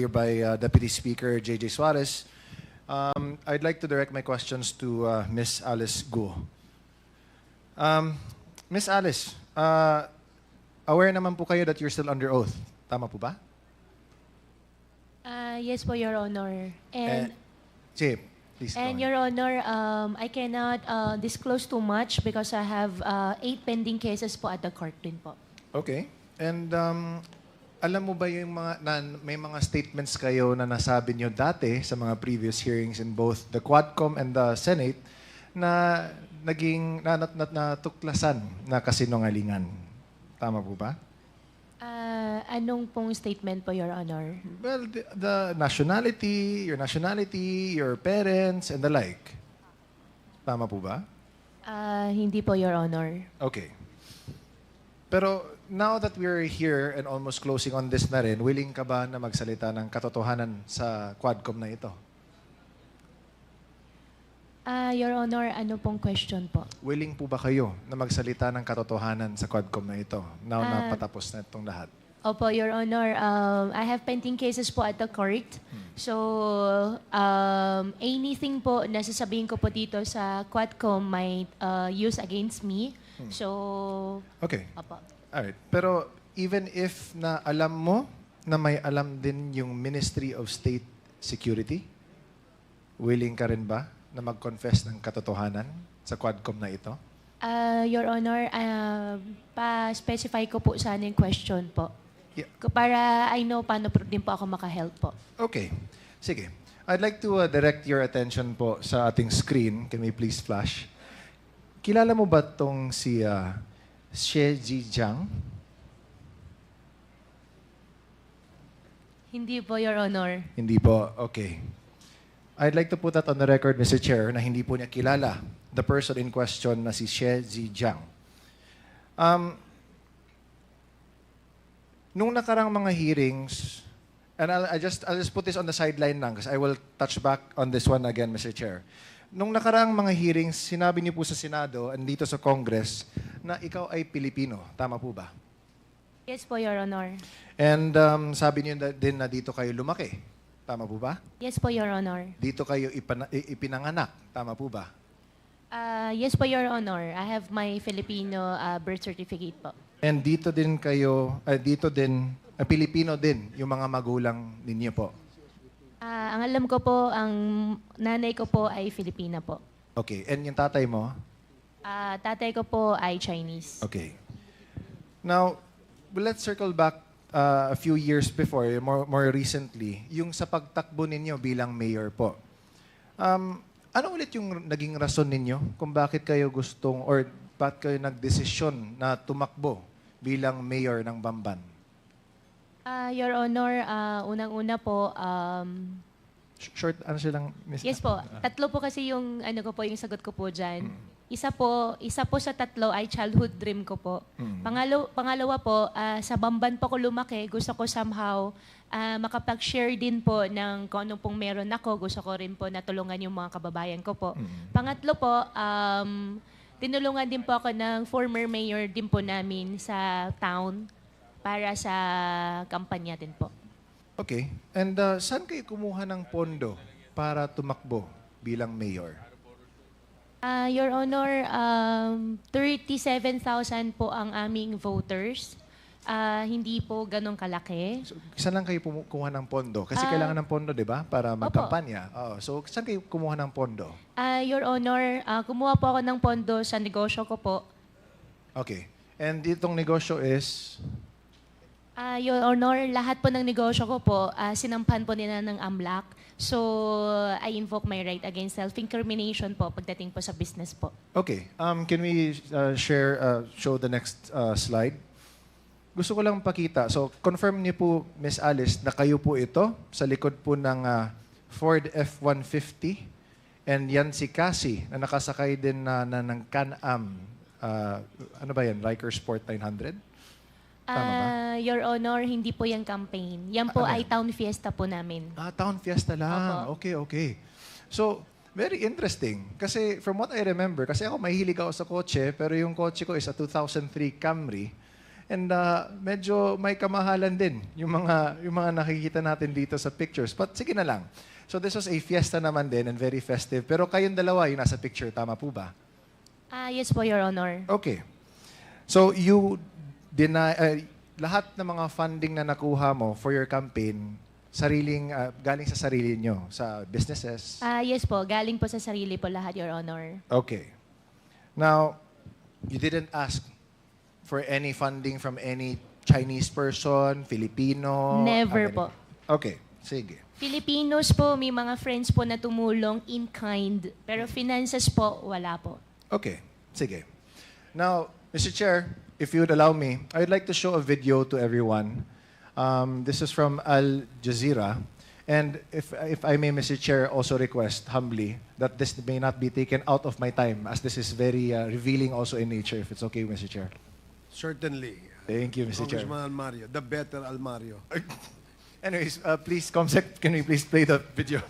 Here by uh, Deputy Speaker J.J. Suarez. Um, I'd like to direct my questions to uh, Ms. Alice Guo. Um, Ms. Alice, uh, aware naman po kayo that you're still under oath. Tama po ba? Ah, yes po, Your Honor. And, Eh, sige, please go and. Your Honor, um, I cannot uh, disclose too much because I have uh, eight pending cases po at the court din po. Okay. And um, alam mo ba yung mga, na, may mga statements kayo na nasabi nyo dati sa mga previous hearings in both the Quadcom and the Senate na naging na, na, na, natuklasan na kasinungalingan. Tama po ba? Ah, anong pong statement po, Your Honor? Well, the, the nationality, your nationality, your parents, and the like. Tama po ba? Ah, hindi po, Your Honor. Okay. Pero now that we're here and almost closing on this na rin, willing ka ba na magsalita ng katotohanan sa Quadcom na ito? Ah, Your Honor, ano pong question po? Willing po ba kayo na magsalita ng katotohanan sa Quadcom na ito now na Ah. patapos na itong lahat? Opo, Your Honor, um, I have pending cases po at the court. Hmm. So, um, anything po na sasabihin ko po dito sa Quadcom might uh, use against me. Hmm. So, Okay. opo. Alright. Pero even if na alam mo na may alam din yung Ministry of State Security, willing ka rin ba na mag-confess ng katotohanan sa Quadcom na ito? Ah, Your Honor, ah, pa-specify ko po sana yung question po. Yeah. Para I know paano po din po ako makahelp po. Okay. Sige. I'd like to uh, direct your attention po sa ating screen. Can we please flash? Kilala mo ba tong si uh, Xie Jijiang? Hindi po, Your Honor. Hindi po. Okay. I'd like to put that on the record, Mr. Chair, na hindi po niya kilala the person in question na si Xie Zijiang. Um, nung nakarang mga hearings, and I'll, I just, I'll just put this on the sideline lang because I will touch back on this one again, Mr. Chair. Nung nakarang mga hearings, sinabi niyo po sa Senado and dito sa Congress na ikaw ay Pilipino. Tama po ba? Yes po, Your Honor. And um, sabi niyo na- din na dito kayo lumaki. Tama po ba? Yes po, Your Honor. Dito kayo ipana- i- ipinanganak. Tama po ba? Ah, yes po, Your Honor. I have my Filipino ah, birth certificate po. And dito din kayo, ah, dito din, ah, Pilipino din, yung mga magulang ninyo po. Ah, ang alam ko po, ang nanay ko po ay Filipina po. Okay. And yung tatay mo? Ah, tatay ko po ay Chinese. Okay. Now, well, let's circle back uh, a few years before, more, more recently, yung sa pagtakbo ninyo bilang mayor po. Um, ano ulit yung naging rason ninyo kung bakit kayo gustong or bakit kayo nagdesisyon na tumakbo bilang mayor ng Bamban? Ah, Your Honor, ah, unang-una po, um, Sh- Short answer lang, Miss. yes po, tatlo po kasi yung ano ko po, yung sagot ko po dyan. Isa po, isa po sa tatlo ay childhood dream ko po. Mm. Pangalo, pangalawa po, ah, sa Bamban po ko lumaki, gusto ko somehow ah, makapag-share din po ng kung ano pong meron ako. Gusto ko rin po natulungan yung mga kababayan ko po. Mm. Pangatlo po, um, tinulungan din po ako ng former mayor din po namin sa town para sa kampanya din po. Okay. And uh, saan kayo kumuha ng pondo para tumakbo bilang mayor? Ah, Your Honor, um, 37,000 po ang aming voters. Ah, hindi po ganong kalaki. So, saan lang kayo kumuha ng pondo? Kasi Ah. kailangan ng pondo, di ba? Para magkampanya. Oo. So, saan kayo kumuha ng pondo? Ah, Your Honor, ah, kumuha po ako ng pondo sa negosyo ko po. Okay. And itong negosyo is... Ah, Your Honor, lahat po ng negosyo ko po, ah, sinampan po nila ng AMLAC. So, I invoke my right against self-incrimination po pagdating po sa business po. Okay. Um, can we uh, share, uh, show the next uh, slide? Gusto ko lang pakita. So, confirm niyo po, Miss Alice, na kayo po ito sa likod po ng uh, Ford F-150. And yan si Cassie, na nakasakay din na, na ng Can-Am. Uh, ano ba yan? Riker Sport 900? Tama ba? Ah, Your Honor, hindi po yung campaign. Yan po Ah, ano ay town fiesta po namin. Ah, Town Fiesta lang. Opo. Okay, okay. So, very interesting. Kasi from what I remember, kasi ako mahilig ako sa kotse, pero yung kotse ko is a 2003 Camry. And uh, medyo may kamahalan din yung mga, yung mga nakikita natin dito sa pictures. But sige na lang. So this was a fiesta naman din and very festive. Pero kayong dalawa yung nasa picture, tama po ba? Ah, yes po, Your Honor. Okay. So you deny uh, lahat ng mga funding na nakuha mo for your campaign sariling uh, galing sa sarili nyo sa businesses. Ah, yes po, galing po sa sarili po lahat, Your Honor. Okay. Now, you didn't ask for any funding from any Chinese person, Filipino? Never po. Okay, sige. Filipinos po, may mga friends po na tumulong in kind. Pero finances po, wala po. Okay, sige. Now, Mr. Chair, if you would allow me, I'd like to show a video to everyone. Um, this is from Al Jazeera. And if, if I may, Mr. Chair, also request humbly that this may not be taken out of my time as this is very uh, revealing also in nature, if it's okay, Mr. Chair. Certainly. Thank you, Mr. Chair. Congressman Almario, the better Almario. Anyways, uh, please, Comsec, can we please play the video?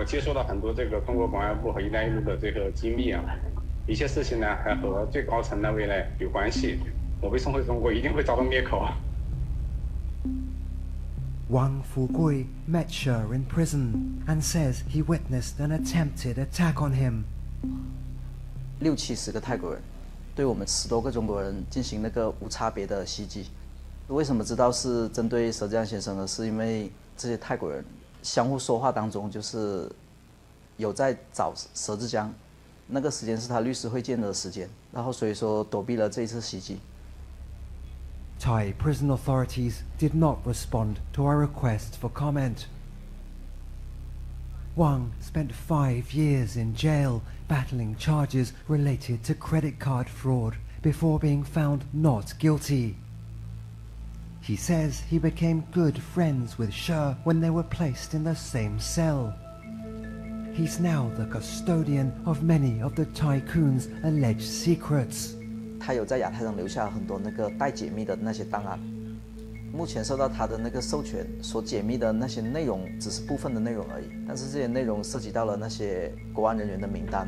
我接收到很多这个中国公安部和“一带一路”的这个机密啊，一些事情呢还和最高层那位呢有关系。我被送回中国，一定会遭到灭口。Wang Fugui met Sher in prison and says he witnessed an attempted attack on him. 六七十个泰国人对我们十多个中国人进行那个无差别的袭击。为什么知道是针对佘志江先生呢？是因为这些泰国人相互说话当中，就是有在找佘志江，那个时间是他律师会见的时间，然后所以说躲避了这一次袭击。Thai prison authorities did not respond to our request for comment. Wang spent five years in jail battling charges related to credit card fraud before being found not guilty. He says he became good friends with Sher when they were placed in the same cell. He's now the custodian of many of the tycoon's alleged secrets. 他有在亚太上留下很多那个待解密的那些档案，目前受到他的那个授权所解密的那些内容只是部分的内容而已，但是这些内容涉及到了那些国安人员的名单。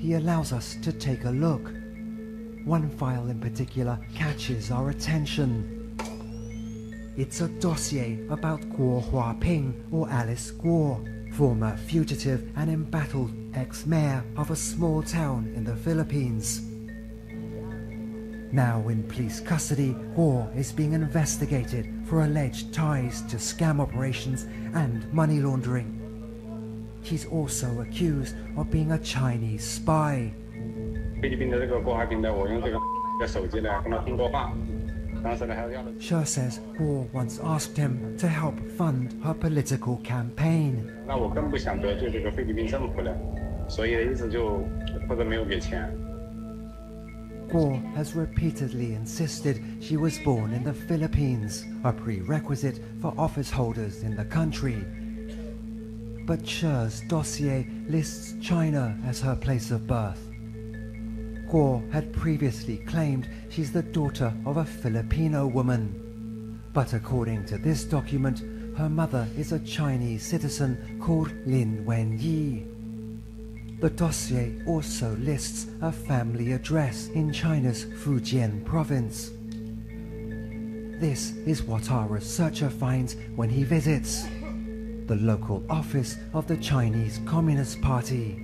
He allows us to take a look. one file in particular catches our attention. It's a dossier about Guo Huaping or Alice Guo, former fugitive and embattled ex-mayor of a small town in the Philippines. Now in police custody, Guo is being investigated for alleged ties to scam operations and money laundering. He's also accused of being a Chinese spy. 菲律宾的这个郭华平的，我用这个的手机呢跟他通过话，当时呢还要的。 Sher says Guo once asked him to help fund her political campaign. 那我更不想得罪这个菲律宾政府了，所以一直就或者没有给钱。 Guo has repeatedly insisted she was born in the Philippines, a prerequisite for office holders in the country. But Sher's dossier lists China as her place of birth. Guo had previously claimed she's the daughter of a Filipino woman. But according to this document, her mother is a Chinese citizen called Lin Wenyi. The dossier also lists a family address in China's Fujian province. This is what our researcher finds when he visits the local office of the Chinese Communist Party.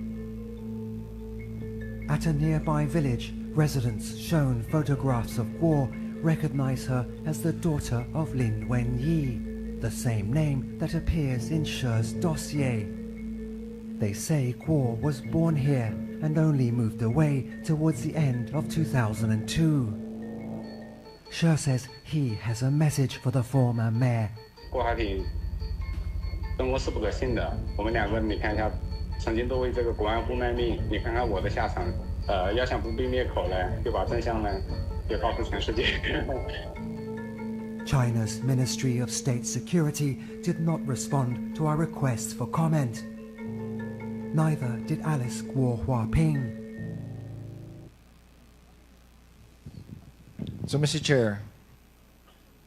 At a nearby village, residents shown photographs of Guo recognize her as the daughter of Lin Wenyi, the same name that appears in Sher's dossier. They say Guo was born here and only moved away towards the end of 2002. Sher says he has a message for the former mayor. 郭华平生活是不可信的，我们两个你看一下， 曾经都为这个国安部卖命，你看看我的下场。呃，要想不被灭口呢，就把真相呢，就告诉全世界。 China's Ministry of State Security did not respond to our request for comment. Neither did Alice Guo Huaping. So, Mr. Chair,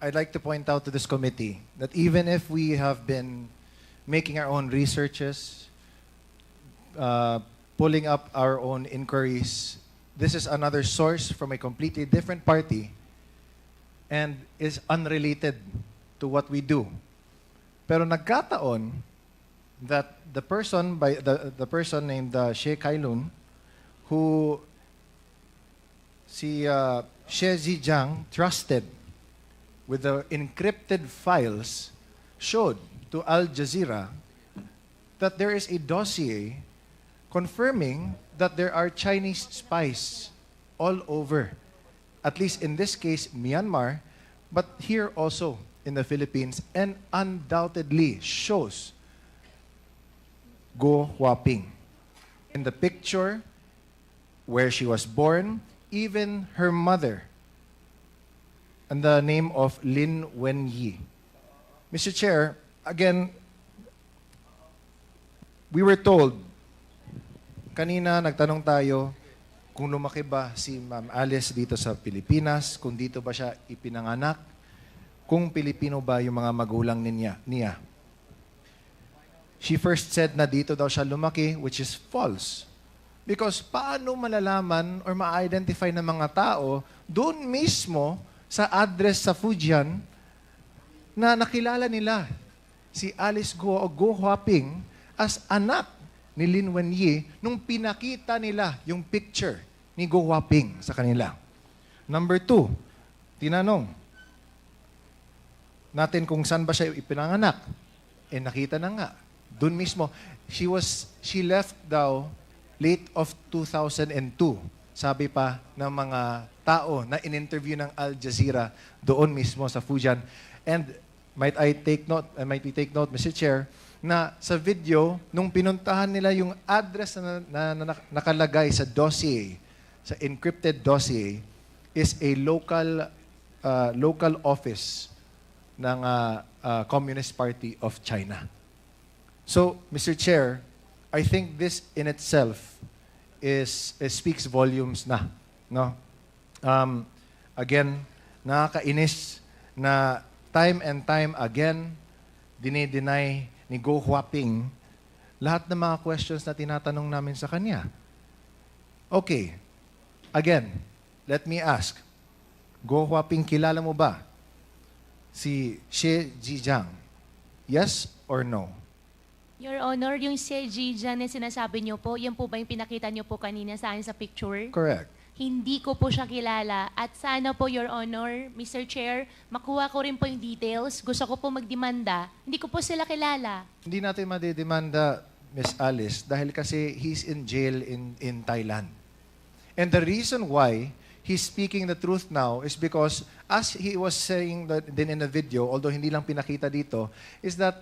I'd like to point out to this committee that even if we have been making our own researches, uh, pulling up our own inquiries this is another source from a completely different party and is unrelated to what we do. Pero nagkataon that the person by the the person named uh, She Kailun who si uh, She Zijiang trusted with the encrypted files showed to Al Jazeera that there is a dossier confirming that there are Chinese spies all over, at least in this case, Myanmar, but here also in the Philippines, and undoubtedly shows Go Huaping. In the picture where she was born, even her mother, and the name of Lin Wenyi. Mr. Chair, again, we were told, kanina nagtanong tayo kung lumaki ba si Ma'am Alice dito sa Pilipinas, kung dito ba siya ipinanganak, kung Pilipino ba yung mga magulang niya. niya. She first said na dito daw siya lumaki, which is false. Because paano malalaman or ma-identify ng mga tao doon mismo sa address sa Fujian na nakilala nila si Alice Go o Go Huaping as anak ni Lin Wenyi nung pinakita nila yung picture ni Go Huaping sa kanila. Number two, tinanong natin kung saan ba siya ipinanganak. Eh nakita na nga. Doon mismo, she was she left daw late of 2002. Sabi pa ng mga tao na in-interview ng Al Jazeera doon mismo sa Fujian. And might I take note, uh, might we take note, Mr. Chair, na sa video, nung pinuntahan nila yung address na, na, na nakalagay sa dossier, sa encrypted dossier, is a local uh, local office ng uh, uh, Communist Party of China. So, Mr. Chair, I think this in itself is, is speaks volumes na, no? Um, again, nakakainis na time and time again dinideny ni Go Huaping lahat ng mga questions na tinatanong namin sa kanya. Okay. Again, let me ask. Go Huaping, kilala mo ba si Xie Jijiang? Yes or no? Your Honor, yung si Jijan na sinasabi niyo po, yan po ba yung pinakita niyo po kanina sa akin sa picture? Correct. Hindi ko po siya kilala. At sana po, Your Honor, Mr. Chair, makuha ko rin po yung details. Gusto ko po magdemanda. Hindi ko po sila kilala. Hindi natin madidemanda, Miss Alice, dahil kasi he's in jail in, in Thailand. And the reason why he's speaking the truth now is because, as he was saying that din in the video, although hindi lang pinakita dito, is that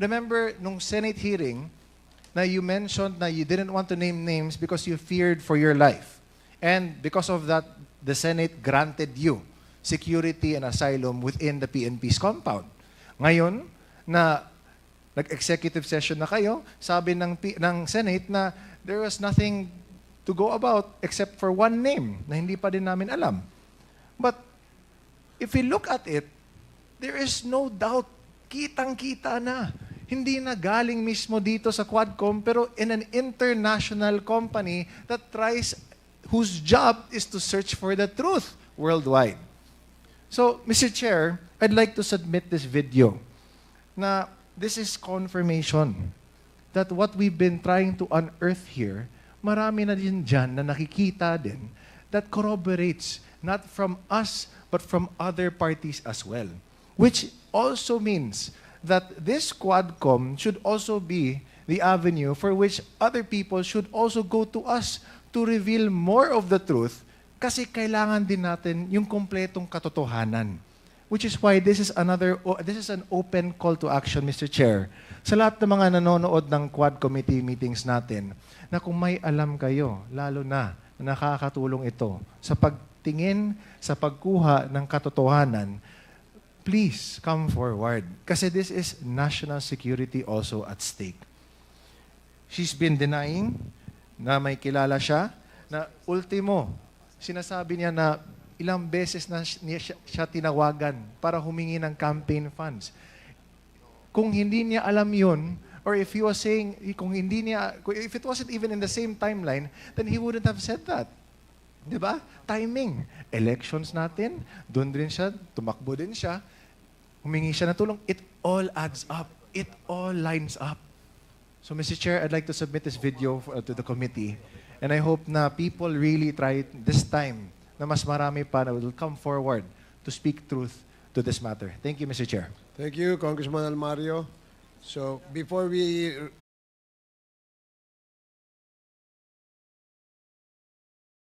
Remember, nung Senate hearing, na you mentioned na you didn't want to name names because you feared for your life. And because of that, the Senate granted you security and asylum within the PNP's compound. Ngayon, na nag-executive session na kayo, sabi ng, P- ng Senate na there was nothing to go about except for one name na hindi pa din namin alam. But if we look at it, there is no doubt, kitang-kita na. Hindi na galing mismo dito sa Quadcom, pero in an international company that tries, whose job is to search for the truth worldwide. So, Mr. Chair, I'd like to submit this video na this is confirmation that what we've been trying to unearth here, marami na din dyan na nakikita din that corroborates not from us but from other parties as well. Which also means that this Quadcom should also be the avenue for which other people should also go to us to reveal more of the truth kasi kailangan din natin yung kompletong katotohanan. Which is why this is another this is an open call to action Mr. Chair. Sa lahat ng mga nanonood ng Quad Committee meetings natin na kung may alam kayo, lalo na nakakatulong ito sa pagtingin, sa pagkuha ng katotohanan, please come forward. Kasi this is national security also at stake. She's been denying na may kilala siya, na ultimo, sinasabi niya na ilang beses na siya, siya, tinawagan para humingi ng campaign funds. Kung hindi niya alam yun, or if he was saying, kung hindi niya, if it wasn't even in the same timeline, then he wouldn't have said that. Di ba? Timing. Elections natin, doon din siya, tumakbo din siya, humingi siya ng tulong. It all adds up. It all lines up. So, Mr. Chair, I'd like to submit this video for- uh, to the committee. And I hope na people really try this time na mas marami pa na will come forward to speak truth to this matter. Thank you, Mr. Chair. Thank you, Congressman Almario. So before we